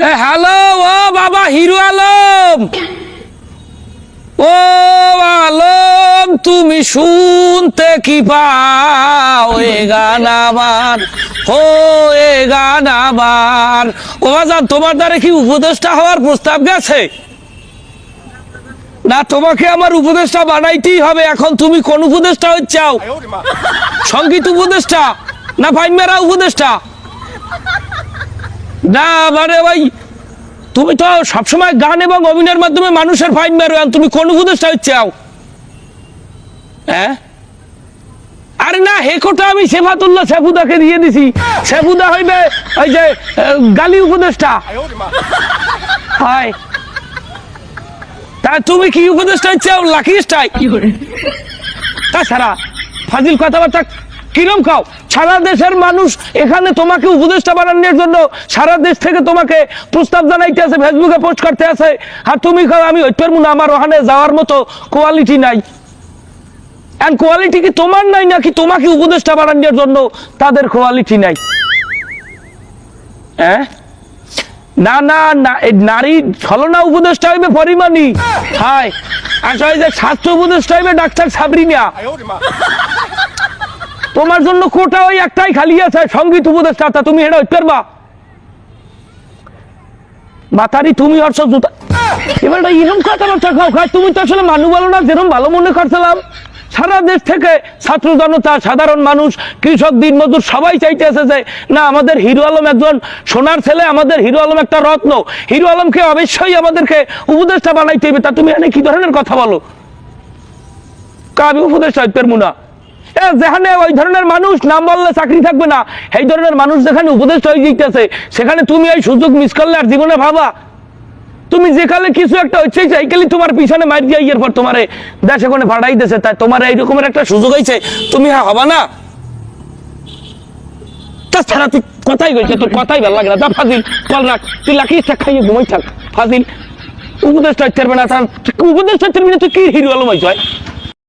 Hello ও বাবা hero Alam. ও আলম তুমি শুনতে কি পাও? এ গান আমার ও এ গান আমার। ও বাজান তোমার দ্বারা কি উপদেষ্টা হওয়ার প্রস্তাব গেছে? না তোমাকে আমার উপদেষ্টা বানাইতেই হবে। এখন তুমি কোন উপদেষ্টা হচ্ছাও? সংগীত উপদেষ্টা না ফাইমেরা উপদেষ্টা? না মানে ভাই তুমি তো সবসময় গান এবং অভিনয়ের মাধ্যমে মানুষের ফাইন মারো তুমি কোন উপদেশটা হচ্ছাও হ্যাঁ? আরে না হেকোটা আমি সেফাতুল্লাহ সেফুদাকে দিয়ে দিছি। সেফুদা হইবে ওই যে গালি উপদেশটা হাই তা তুমি কি উপদেশটা হচ্ছাও লাকি স্টাই? তাছাড়া ফাজিল কথাবার্তা কিরম খাও? সারা দেশের মানুষ এখানে তোমাকে উপদেষ্টা বানানোর জন্য সারা দেশ থেকে তোমাকে প্রস্তাব জানাইতে আছে, ফেসবুকে পোস্ট করতে আছে। আর তুমি খাও, আমি ওইটার মনে আমার ওখানে যাওয়ার মতো কোয়ালিটি নাই। এন্ড কোয়ালিটি কি তোমার নাই নাকি তোমাকে উপদেষ্টা বানানোর জন্য তাদের কোয়ালিটি নাই? হ্যাঁ? না না নারী ছলনা উপদেষ্টা হইবে পরিমাণই। হাই আসলে যে স্বাস্থ্য উপদেষ্টা হইবে ডাক্তার সাবরিনা। তোমার জন্য কোটা ওই একটাই খালি আছে সংগীত উপদেষ্টা, তা তুমি এটা পারবা মাথারি তুমি হর্ষ জুতা এবার এরকম কথাবার্তা খাও খাই তুমি তো আসলে মানু বলো না যেরকম ভালো মনে করছিলাম। সারা দেশ থেকে ছাত্র জনতা, সাধারণ মানুষ, কৃষক, দিন মজুর, সবাই চাইতেছে যে না, আমাদের হিরো আলম একজন সোনার ছেলে, আমাদের হিরো আলম একটা রত্ন। হিরো আলমকে অবশ্যই আমাদেরকে উপদেষ্টা বানাইতে হবে, তা তুমি এখানে কি ধরনের কথা বলো? কাবি উপদেষ্টা পেরমু না যেখানে ওই ধরনের মানুষ নাম বললে চাকরি থাকবে না এই ধরনের মানুষ যেখানে উপদেষ্টা হয়ে যেতেছে সেখানে তুমি এই সুযোগ মিস করলে আর জীবনে ভাবা। তুমি যেখানে কিছু একটা হচ্ছে সাইকেলই তোমার পিছনে মার দিয়ে এরপর তোমারে দেশে কোনে ভাড়াই দিয়েছে। তাই তোমার এই রকমের একটা সুযোগ হয়েছে, তুমি হ্যাঁ হবা না। তাছাড়া তুই কথাই কইছে তোর কথাই ভালো লাগে না। তা ফাজিল কল রাখ। তুই লাকি চা খাইয়ে ঘুমাই থাক। ফাজিল উপদেশটা হচ্ছে না। তার উপদেশটা না, তুই কি হিরো আলম হয়েছ